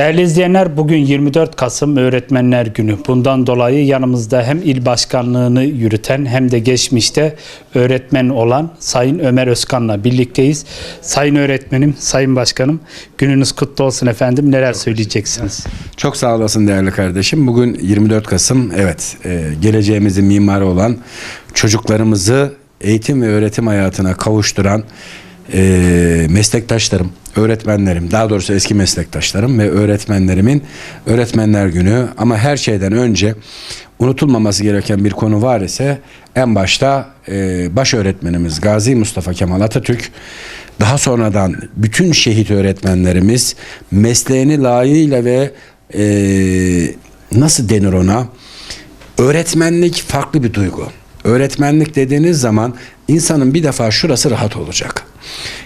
Değerli izleyenler bugün 24 Kasım Öğretmenler Günü. Bundan dolayı yanımızda hem il başkanlığını yürüten hem de geçmişte öğretmen olan Sayın Ömer Özkan'la birlikteyiz. Sayın öğretmenim, sayın başkanım gününüz kutlu olsun efendim. Neler söyleyeceksiniz? Çok sağ olasın değerli kardeşim. Bugün 24 Kasım. Evet, e, geleceğimizin mimarı olan çocuklarımızı eğitim ve öğretim hayatına kavuşturan e, meslektaşlarım, öğretmenlerim, daha doğrusu eski meslektaşlarım ve öğretmenlerimin Öğretmenler Günü ama her şeyden önce unutulmaması gereken bir konu var ise en başta e, baş öğretmenimiz Gazi Mustafa Kemal Atatürk daha sonradan bütün şehit öğretmenlerimiz mesleğini layığıyla ve e, nasıl denir ona öğretmenlik farklı bir duygu. Öğretmenlik dediğiniz zaman insanın bir defa şurası rahat olacak.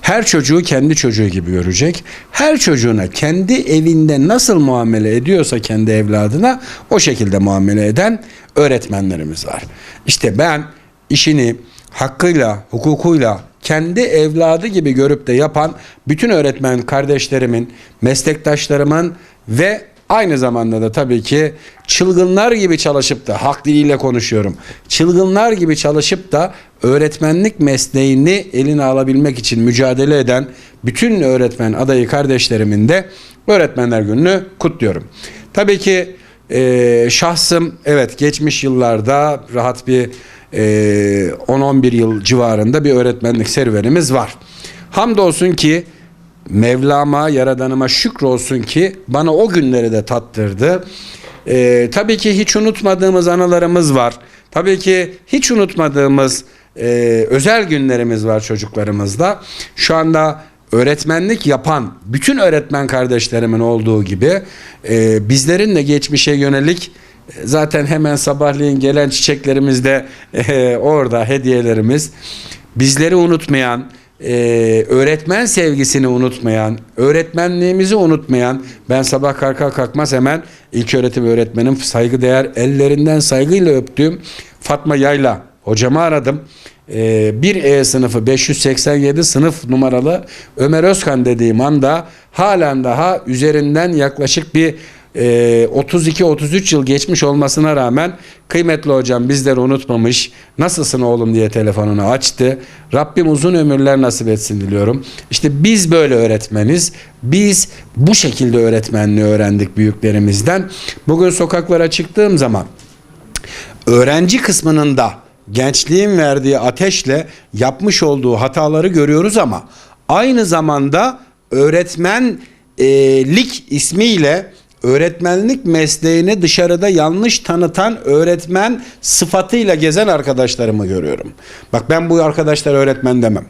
Her çocuğu kendi çocuğu gibi görecek. Her çocuğuna kendi evinde nasıl muamele ediyorsa kendi evladına o şekilde muamele eden öğretmenlerimiz var. İşte ben işini hakkıyla, hukukuyla kendi evladı gibi görüp de yapan bütün öğretmen kardeşlerimin, meslektaşlarımın ve aynı zamanda da tabii ki çılgınlar gibi çalışıp da hak diliyle konuşuyorum. Çılgınlar gibi çalışıp da öğretmenlik mesleğini eline alabilmek için mücadele eden bütün öğretmen adayı kardeşlerimin de öğretmenler gününü kutluyorum. Tabii ki e, şahsım evet geçmiş yıllarda rahat bir e, 10-11 yıl civarında bir öğretmenlik serüvenimiz var. Hamdolsun ki Mevlam'a, Yaradanıma şükür olsun ki bana o günleri de tattırdı. E, tabii ki hiç unutmadığımız anılarımız var. Tabii ki hiç unutmadığımız e, özel günlerimiz var çocuklarımızda. Şu anda öğretmenlik yapan bütün öğretmen kardeşlerimin olduğu gibi e, bizlerin de geçmişe yönelik e, zaten hemen sabahleyin gelen çiçeklerimiz de e, orada hediyelerimiz bizleri unutmayan e, öğretmen sevgisini unutmayan, öğretmenliğimizi unutmayan, ben sabah kalkar kalkmaz hemen ilk öğretim öğretmenim saygıdeğer ellerinden saygıyla öptüğüm Fatma Yayla hocamı aradım. E, bir E sınıfı 587 sınıf numaralı Ömer Özkan dediğim anda halen daha üzerinden yaklaşık bir 32-33 yıl geçmiş olmasına rağmen kıymetli hocam bizleri unutmamış. Nasılsın oğlum diye telefonunu açtı. Rabbim uzun ömürler nasip etsin diliyorum. İşte biz böyle öğretmeniz. Biz bu şekilde öğretmenliği öğrendik büyüklerimizden. Bugün sokaklara çıktığım zaman öğrenci kısmının da gençliğin verdiği ateşle yapmış olduğu hataları görüyoruz ama aynı zamanda öğretmenlik ismiyle öğretmenlik mesleğini dışarıda yanlış tanıtan öğretmen sıfatıyla gezen arkadaşlarımı görüyorum. Bak ben bu arkadaşlar öğretmen demem.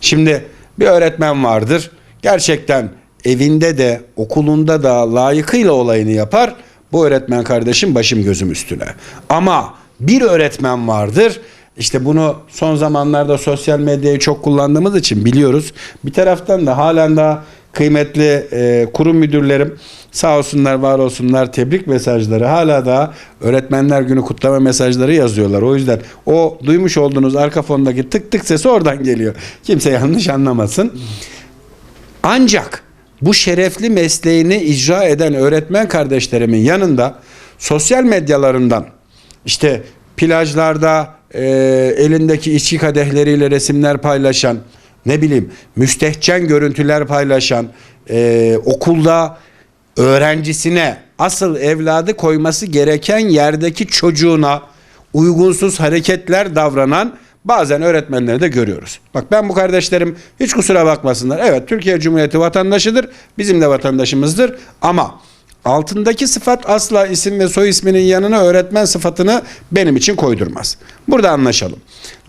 Şimdi bir öğretmen vardır. Gerçekten evinde de okulunda da layıkıyla olayını yapar. Bu öğretmen kardeşim başım gözüm üstüne. Ama bir öğretmen vardır. İşte bunu son zamanlarda sosyal medyayı çok kullandığımız için biliyoruz. Bir taraftan da halen daha kıymetli e, kurum müdürlerim sağ olsunlar var olsunlar tebrik mesajları hala da öğretmenler günü kutlama mesajları yazıyorlar. O yüzden o duymuş olduğunuz arka fondaki tık tık sesi oradan geliyor. Kimse yanlış anlamasın. Ancak bu şerefli mesleğini icra eden öğretmen kardeşlerimin yanında sosyal medyalarından işte plajlarda e, elindeki içki kadehleriyle resimler paylaşan ne bileyim müstehcen görüntüler paylaşan e, okulda öğrencisine asıl evladı koyması gereken yerdeki çocuğuna uygunsuz hareketler davranan bazen öğretmenleri de görüyoruz. Bak ben bu kardeşlerim hiç kusura bakmasınlar. Evet Türkiye Cumhuriyeti vatandaşıdır. Bizim de vatandaşımızdır. Ama altındaki sıfat asla isim ve soy isminin yanına öğretmen sıfatını benim için koydurmaz. Burada anlaşalım.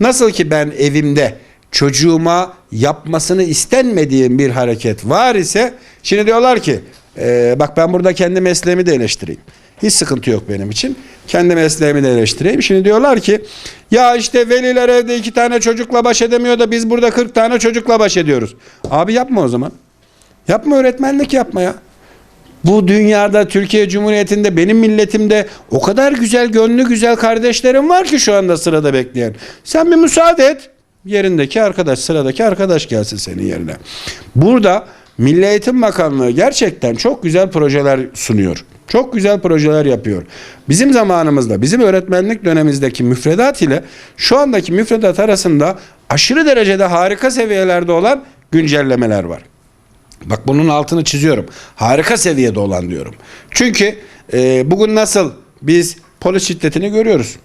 Nasıl ki ben evimde çocuğuma yapmasını istenmediğim bir hareket var ise şimdi diyorlar ki e, bak ben burada kendi mesleğimi de eleştireyim. Hiç sıkıntı yok benim için. Kendi mesleğimi de eleştireyim. Şimdi diyorlar ki ya işte veliler evde iki tane çocukla baş edemiyor da biz burada 40 tane çocukla baş ediyoruz. Abi yapma o zaman. Yapma öğretmenlik yapma ya. Bu dünyada Türkiye Cumhuriyeti'nde benim milletimde o kadar güzel gönlü güzel kardeşlerim var ki şu anda sırada bekleyen. Sen bir müsaade et. Yerindeki arkadaş sıradaki arkadaş gelsin senin yerine. Burada Milli Eğitim Bakanlığı gerçekten çok güzel projeler sunuyor. Çok güzel projeler yapıyor. Bizim zamanımızda, bizim öğretmenlik dönemimizdeki müfredat ile şu andaki müfredat arasında aşırı derecede harika seviyelerde olan güncellemeler var. Bak bunun altını çiziyorum. Harika seviyede olan diyorum. Çünkü e, bugün nasıl biz polis şiddetini görüyoruz.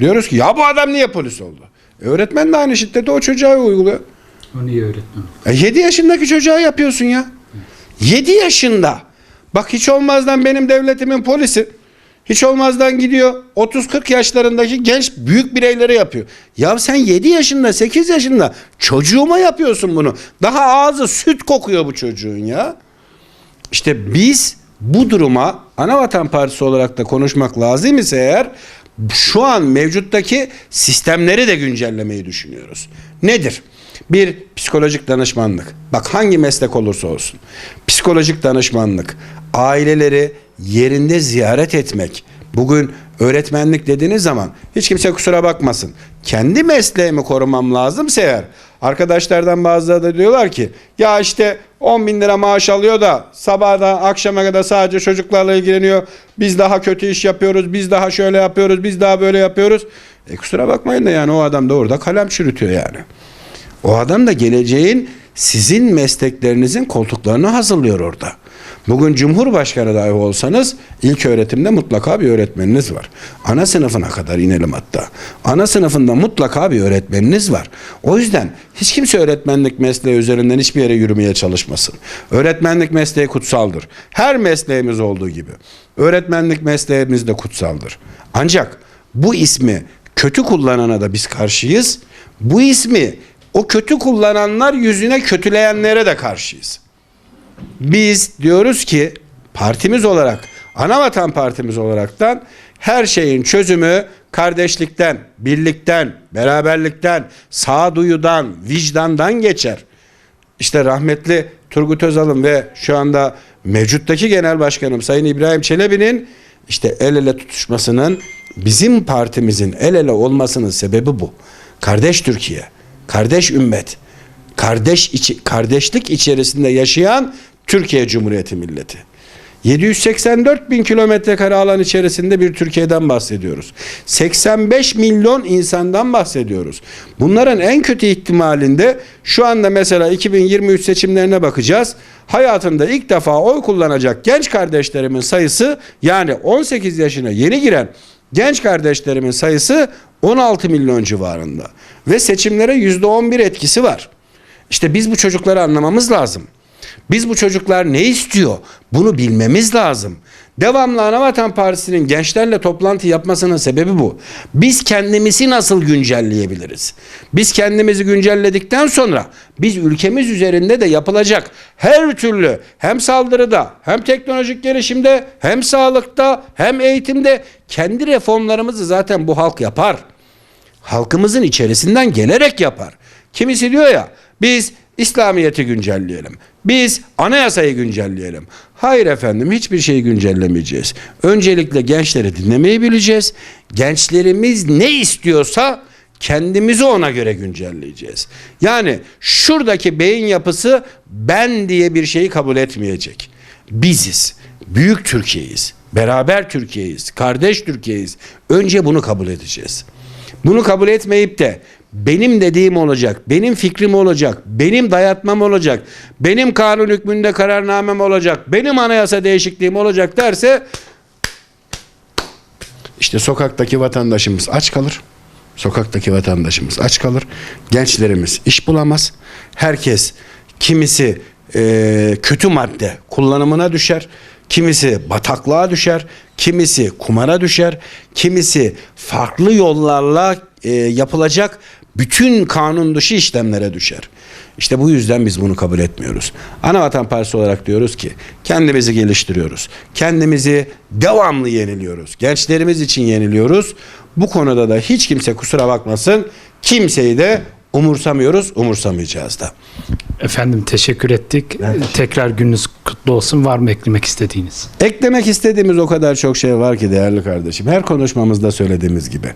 Diyoruz ki ya bu adam niye polis oldu? E, öğretmen de aynı şiddeti o çocuğa uyguluyor. O niye öğretmen? E 7 yaşındaki çocuğa yapıyorsun ya. 7 yaşında. Bak hiç olmazdan benim devletimin polisi hiç olmazdan gidiyor 30-40 yaşlarındaki genç büyük bireylere yapıyor. Ya sen 7 yaşında 8 yaşında çocuğuma yapıyorsun bunu. Daha ağzı süt kokuyor bu çocuğun ya. İşte biz bu duruma Anavatan Partisi olarak da konuşmak lazım ise eğer şu an mevcuttaki sistemleri de güncellemeyi düşünüyoruz. Nedir? Bir psikolojik danışmanlık. Bak hangi meslek olursa olsun. Psikolojik danışmanlık, aileleri yerinde ziyaret etmek. Bugün öğretmenlik dediğiniz zaman hiç kimse kusura bakmasın. Kendi mesleğimi korumam lazımsa eğer arkadaşlardan bazıları da diyorlar ki ya işte 10 bin lira maaş alıyor da sabahdan akşama kadar sadece çocuklarla ilgileniyor. Biz daha kötü iş yapıyoruz, biz daha şöyle yapıyoruz, biz daha böyle yapıyoruz. E kusura bakmayın da yani o adam da orada kalem çürütüyor yani. O adam da geleceğin sizin mesleklerinizin koltuklarını hazırlıyor orada. Bugün Cumhurbaşkanı dahi olsanız ilk öğretimde mutlaka bir öğretmeniniz var. Ana sınıfına kadar inelim hatta. Ana sınıfında mutlaka bir öğretmeniniz var. O yüzden hiç kimse öğretmenlik mesleği üzerinden hiçbir yere yürümeye çalışmasın. Öğretmenlik mesleği kutsaldır. Her mesleğimiz olduğu gibi. Öğretmenlik mesleğimiz de kutsaldır. Ancak bu ismi kötü kullanana da biz karşıyız. Bu ismi o kötü kullananlar yüzüne kötüleyenlere de karşıyız. Biz diyoruz ki partimiz olarak, Anavatan Partimiz olaraktan her şeyin çözümü kardeşlikten, birlikten, beraberlikten, sağduyudan, vicdandan geçer. İşte rahmetli Turgut Özal'ın ve şu anda mevcuttaki genel başkanım Sayın İbrahim Çelebi'nin işte el ele tutuşmasının bizim partimizin el ele olmasının sebebi bu. Kardeş Türkiye, kardeş ümmet, kardeş içi, kardeşlik içerisinde yaşayan Türkiye Cumhuriyeti milleti. 784 bin kilometre kare alan içerisinde bir Türkiye'den bahsediyoruz. 85 milyon insandan bahsediyoruz. Bunların en kötü ihtimalinde şu anda mesela 2023 seçimlerine bakacağız. Hayatında ilk defa oy kullanacak genç kardeşlerimin sayısı yani 18 yaşına yeni giren genç kardeşlerimin sayısı 16 milyon civarında. Ve seçimlere %11 etkisi var. İşte biz bu çocukları anlamamız lazım. Biz bu çocuklar ne istiyor? Bunu bilmemiz lazım. Devamlı Anavatan Partisi'nin gençlerle toplantı yapmasının sebebi bu. Biz kendimizi nasıl güncelleyebiliriz? Biz kendimizi güncelledikten sonra biz ülkemiz üzerinde de yapılacak her türlü hem saldırıda hem teknolojik gelişimde hem sağlıkta hem eğitimde kendi reformlarımızı zaten bu halk yapar. Halkımızın içerisinden gelerek yapar. Kimisi diyor ya biz İslamiyet'i güncelleyelim. Biz anayasayı güncelleyelim. Hayır efendim hiçbir şeyi güncellemeyeceğiz. Öncelikle gençleri dinlemeyi bileceğiz. Gençlerimiz ne istiyorsa kendimizi ona göre güncelleyeceğiz. Yani şuradaki beyin yapısı ben diye bir şeyi kabul etmeyecek. Biziz. Büyük Türkiye'yiz. Beraber Türkiye'yiz. Kardeş Türkiye'yiz. Önce bunu kabul edeceğiz. Bunu kabul etmeyip de benim dediğim olacak, benim fikrim olacak, benim dayatmam olacak, benim kanun hükmünde kararnamem olacak, benim anayasa değişikliğim olacak derse işte sokaktaki vatandaşımız aç kalır. Sokaktaki vatandaşımız aç kalır. Gençlerimiz iş bulamaz. Herkes kimisi e, kötü madde kullanımına düşer. Kimisi bataklığa düşer, kimisi kumara düşer, kimisi farklı yollarla e, yapılacak bütün kanun dışı işlemlere düşer. İşte bu yüzden biz bunu kabul etmiyoruz. Anavatan Partisi olarak diyoruz ki kendimizi geliştiriyoruz. Kendimizi devamlı yeniliyoruz. Gençlerimiz için yeniliyoruz. Bu konuda da hiç kimse kusura bakmasın. Kimseyi de umursamıyoruz, umursamayacağız da. Efendim teşekkür ettik. Tekrar gününüz kutlu olsun. Var mı eklemek istediğiniz? Eklemek istediğimiz o kadar çok şey var ki değerli kardeşim. Her konuşmamızda söylediğimiz gibi.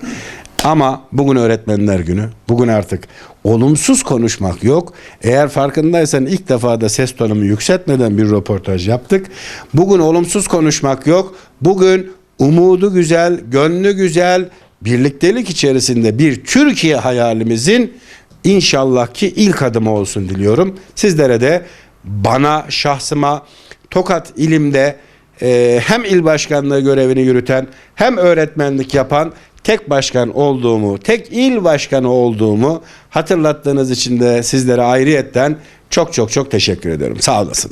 Ama bugün öğretmenler günü. Bugün artık olumsuz konuşmak yok. Eğer farkındaysan ilk defa da ses tonumu yükseltmeden bir röportaj yaptık. Bugün olumsuz konuşmak yok. Bugün umudu güzel, gönlü güzel, birliktelik içerisinde bir Türkiye hayalimizin inşallah ki ilk adımı olsun diliyorum. Sizlere de bana, şahsıma, Tokat ilimde e, hem il başkanlığı görevini yürüten hem öğretmenlik yapan tek başkan olduğumu, tek il başkanı olduğumu hatırlattığınız için de sizlere ayrıyetten çok çok çok teşekkür ediyorum. Sağ olasın.